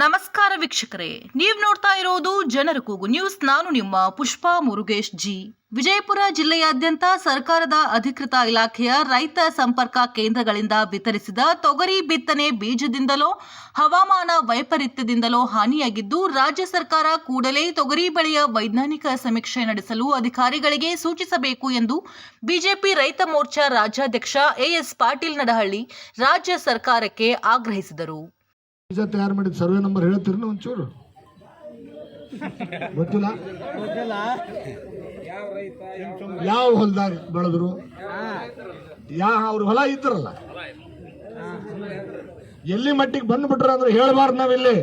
ನಮಸ್ಕಾರ ವೀಕ್ಷಕರೇ, ನೀವು ನೋಡ್ತಾ ಇರೋದು ಜನರ ಕೂಗು ನ್ಯೂಸ್. ನಾನು ನಿಮ್ಮ ಪುಷ್ಪಾ ಮುರುಗೇಶ್ ಜಿ. ವಿಜಯಪುರ ಜಿಲ್ಲೆಯಾದ್ಯಂತ ಸರ್ಕಾರದ ಅಧಿಕೃತ ಇಲಾಖೆಯ ರೈತ ಸಂಪರ್ಕ ಕೇಂದ್ರಗಳಿಂದ ವಿತರಿಸಿದ ತೊಗರಿ ಬಿತ್ತನೆ ಬೀಜದಿಂದಲೋ, ಹವಾಮಾನ ವೈಪರೀತ್ಯದಿಂದಲೋ ಹಾನಿಯಾಗಿದ್ದು, ರಾಜ್ಯ ಸರ್ಕಾರ ಕೂಡಲೇ ತೊಗರಿ ಬೆಳೆಯ ವೈಜ್ಞಾನಿಕ ಸಮೀಕ್ಷೆ ನಡೆಸಲು ಅಧಿಕಾರಿಗಳಿಗೆ ಸೂಚಿಸಬೇಕು ಎಂದು ಬಿಜೆಪಿ ರೈತ ಮೋರ್ಚಾ ರಾಜ್ಯಾಧ್ಯಕ್ಷ ಎಎಸ್ ಪಾಟೀಲ್ ನಡಹಳ್ಳಿ ರಾಜ್ಯ ಸರ್ಕಾರಕ್ಕೆ ಆಗ್ರಹಿಸಿದರು. ಬೀಜ ತಯಾರು ಮಾಡಿದ ಸರ್ವೆ ನಂಬರ್ ಹೇಳ್ತೀರಿ ಒಂಚೂರು? ಗೊತ್ತಿಲ್ಲ? ಯಾವ ಹೊಲದಾಗ ಬೆಳೆದ್ರು? ಯಾ, ಅವ್ರ ಹೊಲ ಇದ್ರಲ್ಲ? ಎಲ್ಲಿ ಮಟ್ಟಿಗೆ ಬಂದ್ಬಿಟ್ರ ಅಂದ್ರೆ ಹೇಳ್ಬಾರ್ದು ನಾವಿಲ್ಲಿ.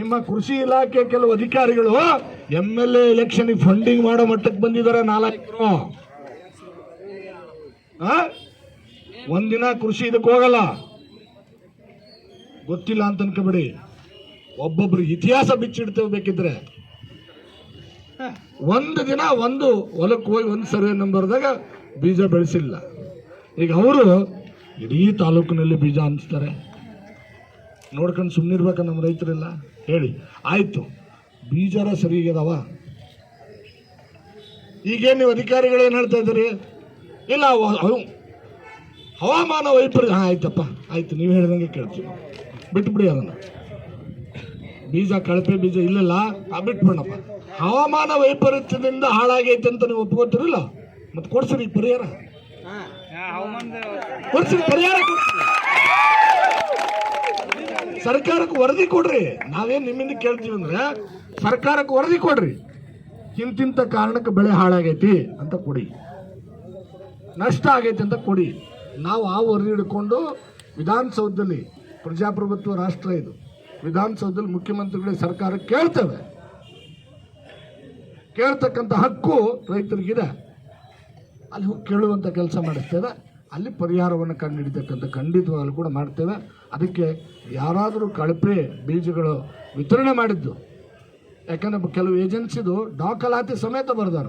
ನಿಮ್ಮ ಕೃಷಿ ಇಲಾಖೆ ಕೆಲವು ಅಧಿಕಾರಿಗಳು M L A election funding ಮಾಡೋ ಮಟ್ಟಕ್ಕೆ ಬಂದಿದ್ದಾರೆ ನಾಲ್ಕು ಒಂದಿನ ಕೃಷಿ ಇದಕ್ಕೆ ಹೋಗಲ್ಲ. ಗೊತ್ತಿಲ್ಲ ಅಂತ ಅನ್ಕೋಬೇಡಿ ಒಬ್ಬೊಬ್ರು ಇತಿಹಾಸ ಬಿಚ್ಚಿಡ್ತೇವೆ ಬೇಕಿದ್ರೆ ಒಂದು ದಿನ ಒಂದು ಹೊಲಕ್ಕೆ ಹೋಗಿ ಒಂದು ಸರ್ವೆ ನಂಬರ್ದಾಗ ಬೀಜ ಬೆಳೆಸಿಲ್ಲ. ಈಗ ಅವರು ಇಡೀ ತಾಲೂಕಿನಲ್ಲಿ ಬೀಜ ಹಂಚ್ತಾರೆ. ನೋಡ್ಕೊಂಡು ಸುಮ್ಮನಿರ್ಬೇಕ ನಮ್ಮ ರೈತರೆಲ್ಲ? ಹೇಳಿ. ಆಯ್ತು. ಬೀಜರ ಸರಿಯಾಗ್ಯದವ ಈಗೇನು ನೀವು ಅಧಿಕಾರಿಗಳು ಏನು ಹೇಳ್ತಾ ಇದ್ದೀರಿ? ಇಲ್ಲ ಹವಾಮಾನ ವೈಪರಿ ಹಾಂ, ಆಯ್ತಪ್ಪ. ಆಯ್ತು, ನೀವು ಹೇಳ್ದಂಗೆ ಕೇಳ್ತೀವಿ. ಬಿಟ್ಬಿಡಿ ಅದನ್ನು. ಬೀಜ, ಕಳಪೆ ಬೀಜ ಇಲ್ಲಲ್ಲ ಆ ಬಿಟ್ಬಿಡಪ್ಪ ಹವಾಮಾನ ವೈಪರೀತ್ಯದಿಂದ ಹಾಳಾಗೈತೆ ಅಂತ ನೀವು ಒಪ್ಕೋತಿರಲ್ಲ? ಮತ್ತೆ ಕೊಡ್ಸಿರಿ ಪರಿಹಾರ. ಕೊಡ್ಸಿರಿ, ಪರಿಹಾರ ಸರ್ಕಾರಕ್ಕೆ ವರದಿ ಕೊಡ್ರಿ. ನಾವೇನು ನಿಮ್ಮಿಂದ ಕೇಳ್ತೀವಿ ಅಂದ್ರೆ, ಸರ್ಕಾರಕ್ಕೆ ವರದಿ ಕೊಡ್ರಿ. ಇಂತಿಂತ ಕಾರಣಕ್ಕೆ ಬೆಳೆ ಹಾಳಾಗೈತಿ ಅಂತ ಕೊಡಿ. ನಷ್ಟ ಆಗೈತಿ ಅಂತ ಕೊಡಿ. ನಾವು ಆ ವರದಿ ಹಿಡ್ಕೊಂಡು ವಿಧಾನಸೌಧದಲ್ಲಿ ಪ್ರಜಾಪ್ರಭುತ್ವ ರಾಷ್ಟ್ರ ಇದು. ವಿಧಾನಸೌಧದಲ್ಲಿ ಮುಖ್ಯಮಂತ್ರಿಗಳಿಗೆ ಸರ್ಕಾರ ಕೇಳ್ತೇವೆ. ಕೇಳ್ತಕ್ಕಂಥ ಹಕ್ಕು ರೈತರಿಗಿದೆ. ಅಲ್ಲಿ ಹೋಗಿ ಕೇಳುವಂಥ ಕೆಲಸ ಮಾಡಿಸ್ತೇವೆ. ಅಲ್ಲಿ ಪರಿಹಾರವನ್ನು ಕಂಡುಹಿಡಿತಕ್ಕಂಥ ಖಂಡಿತವಾಗಲೂ ಕೂಡ ಮಾಡ್ತೇವೆ. ಅದಕ್ಕೆ ಯಾರಾದರೂ ಕಳಪೆ ಬೀಜಗಳು ವಿತರಣೆ ಮಾಡಿದ್ದು, ಯಾಕಂದರೆ ಕೆಲವು ಏಜೆನ್ಸಿದು ದಾಖಲಾತಿ ಸಮೇತ ಬರ್ದಾರ.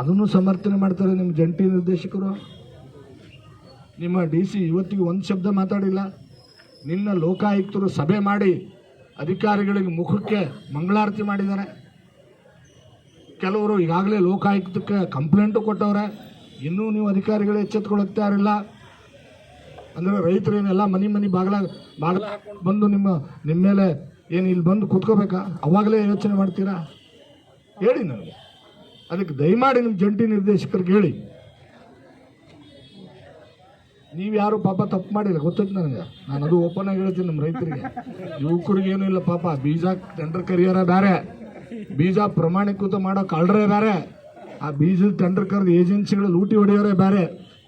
ಅದನ್ನು ಸಮರ್ಥನೆ ಮಾಡ್ತಾರೆ ನಿಮ್ಮ ಜಂಟಿ ನಿರ್ದೇಶಕರು. ನಿಮ್ಮ ಡಿ ಸಿ ಇವತ್ತಿಗೆ ಒಂದು ಶಬ್ದ ಮಾತಾಡಿಲ್ಲ. ನಿನ್ನ ಲೋಕಾಯುಕ್ತರು ಸಭೆ ಮಾಡಿ ಅಧಿಕಾರಿಗಳಿಗೆ ಮುಖಕ್ಕೆ ಮಂಗಳಾರತಿ ಮಾಡಿದ್ದಾರೆ. ಕೆಲವರು ಈಗಾಗಲೇ ಲೋಕಾಯುಕ್ತಕ್ಕೆ ಕಂಪ್ಲೇಂಟು ಕೊಟ್ಟವ್ರೆ. ಇನ್ನೂ ನೀವು ಅಧಿಕಾರಿಗಳು ಎಚ್ಚೆತ್ಕೊಳ್ತಾ ಇರಲಿಲ್ಲ ಅಂದರೆ ರೈತರೇನೆಲ್ಲ ಮನೆ ಮನೆ ಬಾಗಿಲ ಬಾಗಿಲ ಬಂದು ನಿಮ್ಮ ನಿಮ್ಮ ಮೇಲೆ ಏನು ಇಲ್ಲಿ ಬಂದು ಕೂತ್ಕೋಬೇಕಾ? ಅವಾಗಲೇ ಯೋಚನೆ ಮಾಡ್ತೀರಾ? ಹೇಳಿ ನನಗೆ. ಅದಕ್ಕೆ ದಯಮಾಡಿ ನಿಮ್ಮ ಜಂಟಿ ನಿರ್ದೇಶಕರಿಗೆ ಹೇಳಿ. ನೀವು ಯಾರು ಪಾಪ ತಪ್ಪು ಮಾಡಿಲ್ಲ ಗೊತ್ತೈತೆ ನನಗೆ. ನಾನು ಅದು ಓಪನ್ ಆಗಿ ಹೇಳ್ತೀನಿ ನಮ್ಮ ರೈತರಿಗೆ. ಯುವಕರಿಗೆ ಏನೂ ಇಲ್ಲ ಪಾಪ, ಬೀಜ ಟೆಂಡರ್ ಕರಿಯರ ಬೇರೆ ಬೀಜ ಪ್ರಮಾಣೀಕೃತ ಮಾಡೋ ಕಳ್ಳರೇ ಬೇರೆ ಆ ಬೀಜದ ಟೆಂಡರ್ ಕರೆದ ಏಜೆನ್ಸಿಗಳು ಲೂಟಿ ಹೊಡೆಯೋರೇ ಬೇರೆ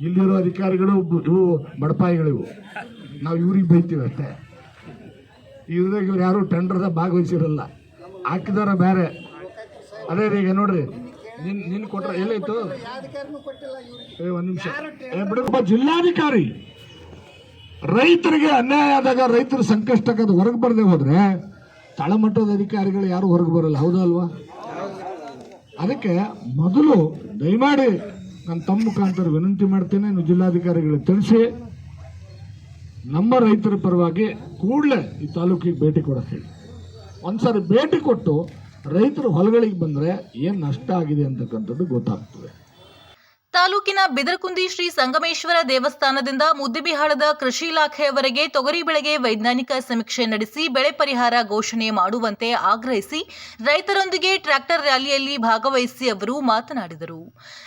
ಇಲ್ಲಿರೋ ಅಧಿಕಾರಿಗಳು ಇವು. ಬಡಪಾಯಿಗಳಿವು ನಾವು ಇವ್ರಿಗೆ ಬೈತೀವಿ ಅಷ್ಟೇ. ಇವ್ರಿಗೆ ಇವ್ರು ಯಾರು ಟೆಂಡರ್ದಾಗ ಭಾಗವಹಿಸಿರಲ್ಲ. ಹಾಕಿದಾರ ಬೇರೆ ಅದೇ ರೀ ಈಗ ನೋಡ್ರಿ ನಿನ್ ನಿನ್ ಕೊಟ್ರ ಎಲ್ಲೈತು ಏ ಒಂದ್ ನಿಮಿಷ. ಏ ಬಿಡಪ್ಪ ಜಿಲ್ಲಾಧಿಕಾರಿ ರೈತರಿಗೆ ಅನ್ಯಾಯ ಆದಾಗ ರೈತರ ಸಂಕಷ್ಟಕ್ಕೆ ಅದು ಹೊರಗೆ ಬರದೆ ಹೋದ್ರೆ ತಳಮಟ್ಟದ ಅಧಿಕಾರಿಗಳು ಯಾರು ಹೊರಗೆ ಬರಲ್ಲ ಹೌದಾ ಅಲ್ವಾ? ಅದಕ್ಕೆ ಮೊದಲು ದಯಮಾಡಿ ನನ್ನ ತಮ್ಮ ಮುಖಾಂತರ ವಿನಂತಿ ಮಾಡ್ತೇನೆ ನೀವು ಜಿಲ್ಲಾಧಿಕಾರಿಗಳಿಗೆ ತಿಳಿಸಿ. ನಮ್ಮ ರೈತರ ಪರವಾಗಿ ಕೂಡಲೇ ಈ ತಾಲೂಕಿಗೆ ಭೇಟಿ ಕೊಡಕ್ಕೆ ಹೇಳಿ. ಒಂದ್ಸರಿ ಭೇಟಿ ಕೊಟ್ಟು ರೈತರು ಹೊಲಗಳಿಗೆ ಬಂದರೆ ಏನು ನಷ್ಟ ಆಗಿದೆ ಅಂತಕ್ಕಂಥದ್ದು ಗೊತ್ತಾಗ್ತದೆ. ತಾಲೂಕಿನ ಬಿದರಕುಂದಿ ಶ್ರೀ ಸಂಗಮೇಶ್ವರ ದೇವಸ್ಥಾನದಿಂದ ಮುದ್ದಿಬಿಹಾಳದ ಕೃಷಿ ಇಲಾಖೆಯವರೆಗೆ ತೊಗರಿ ಬೆಳೆಗೆ ವೈಜ್ಞಾನಿಕ ಸಮೀಕ್ಷೆ ನಡೆಸಿ ಬೆಳೆ ಪರಿಹಾರ ಘೋಷಣೆ ಮಾಡುವಂತೆ ಆಗ್ರಹಿಸಿ ರೈತರೊಂದಿಗೆ ಟ್ರ್ಯಾಕ್ಟರ್ ರ್ಯಾಲಿಯಲ್ಲಿ ಭಾಗವಹಿಸಿ ಅವರು ಮಾತನಾಡಿದರು.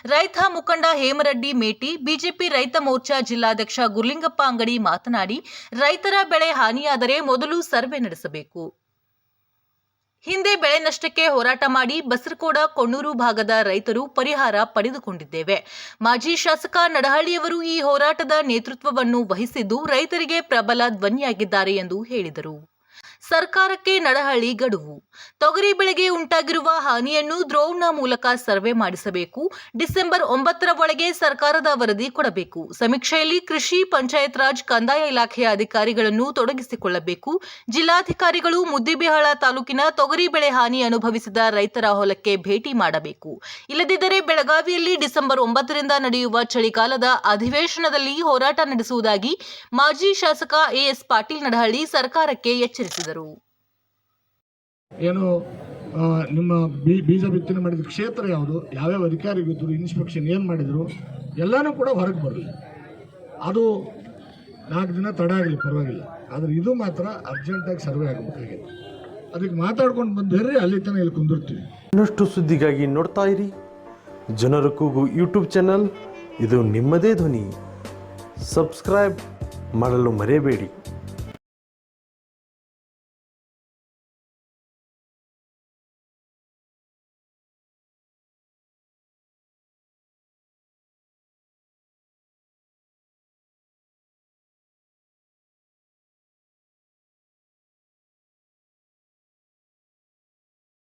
ರೈತ ಮುಖಂಡ ಹೇಮರೆಡ್ಡಿ ಮೇಟಿ, ಬಿಜೆಪಿ ರೈತ ಮೋರ್ಚಾ ಜಿಲ್ಲಾಧ್ಯಕ್ಷ ಗುರ್ಲಿಂಗಪ್ಪ ಅಂಗಡಿ ಮಾತನಾಡಿ, ರೈತರ ಬೆಳೆ ಹಾನಿಯಾದರೆ ಮೊದಲು ಸರ್ವೆ ನಡೆಸಬೇಕು. ಹಿಂದೆ ಬೆಳೆ ನಷ್ಟಕ್ಕೆ ಹೋರಾಟ ಮಾಡಿ ಬಸರಕೋಡ ಕೊಣ್ಣೂರು ಭಾಗದ ರೈತರು ಪರಿಹಾರ ಪಡೆದುಕೊಂಡಿದ್ದೇವೆ. ಮಾಜಿ ಶಾಸಕ ನಡಹಳ್ಳಿಯವರು ಈ ಹೋರಾಟದ ನೇತೃತ್ವವನ್ನು ವಹಿಸಿದ್ದು ರೈತರಿಗೆ ಪ್ರಬಲ ಧ್ವನಿಯಾಗಿದ್ದಾರೆ ಎಂದು ಹೇಳಿದರು. ಸರ್ಕಾರಕ್ಕೆ ನಡಹಳ್ಳಿ ಗಡುವು. ತೊಗರಿ ಬೆಳೆಗೆ ಉಂಟಾಗಿರುವ ಹಾನಿಯನ್ನು ಡ್ರೋನ್ನ ಮೂಲಕ ಸರ್ವೆ ಮಾಡಿಸಬೇಕು. ಡಿಸೆಂಬರ್ ಒಂಬತ್ತರ ಒಳಗೆ ಸರ್ಕಾರದ ವರದಿ ಕೊಡಬೇಕು. ಸಮೀಕ್ಷೆಯಲ್ಲಿ ಕೃಷಿ ಪಂಚಾಯತ್ ರಾಜ್ ಕಂದಾಯ ಇಲಾಖೆಯ ಅಧಿಕಾರಿಗಳನ್ನು ತೊಡಗಿಸಿಕೊಳ್ಳಬೇಕು. ಜಿಲ್ಲಾಧಿಕಾರಿಗಳು ಮುದ್ದಿಬಿಹಾಳ ತಾಲೂಕಿನ ತೊಗರಿ ಬೆಳೆ ಹಾನಿ ಅನುಭವಿಸಿದ ರೈತರ ಹೊಲಕ್ಕೆ ಭೇಟಿ ಮಾಡಬೇಕು. ಇಲ್ಲದಿದ್ದರೆ ಬೆಳಗಾವಿಯಲ್ಲಿ ಡಿಸೆಂಬರ್ ಒಂಬತ್ತರಿಂದ ನಡೆಯುವ ಚಳಿಗಾಲದ ಅಧಿವೇಶನದಲ್ಲಿ ಹೋರಾಟ ನಡೆಸುವುದಾಗಿ ಮಾಜಿ ಶಾಸಕ ಎಎಸ್ ಪಾಟೀಲ್ ನಡಹಳ್ಳಿ ಸರ್ಕಾರಕ್ಕೆ ಎಚ್ಚರಿಸಿದರು. ತಿಳಿಸಿದರು ಏನು ನಿಮ್ಮ ಬೀ ಬೀಜ ಬಿತ್ತನೆ ಮಾಡಿದ ಕ್ಷೇತ್ರ ಯಾವುದು? ಯಾವ್ಯಾವ ಅಧಿಕಾರಿಗಳಿದ್ದರು ಇನ್ಸ್ಪೆಕ್ಷನ್ ಏನು ಮಾಡಿದರು ಎಲ್ಲನೂ ಕೂಡ ಹೊರಗೆ ಬರಲಿ ಅದು ನಾಲ್ಕು ದಿನ ತಡ ಆಗಲಿ ಪರವಾಗಿಲ್ಲ. ಆದರೆ ಇದು ಮಾತ್ರ ಅರ್ಜೆಂಟಾಗಿ ಸರ್ವೆ ಆಗಬೇಕಾಗಿದೆ. ಅದಕ್ಕೆ ಮಾತಾಡ್ಕೊಂಡು ಬಂದಿರ್ರಿ ಅಲ್ಲಿ ತನಕ ಇಲ್ಲಿ ಕುಂದಿರ್ತೀವಿ. ಇನ್ನಷ್ಟು ಸುದ್ದಿಗಾಗಿ ನೋಡ್ತಾ ಇರಿ. ಜನರ ಕೂಗು ಯೂಟ್ಯೂಬ್ ಚಾನಲ್ ಇದು ನಿಮ್ಮದೇ ಧ್ವನಿ. ಸಬ್ಸ್ಕ್ರೈಬ್ ಮಾಡಲು ಮರೆಯಬೇಡಿ.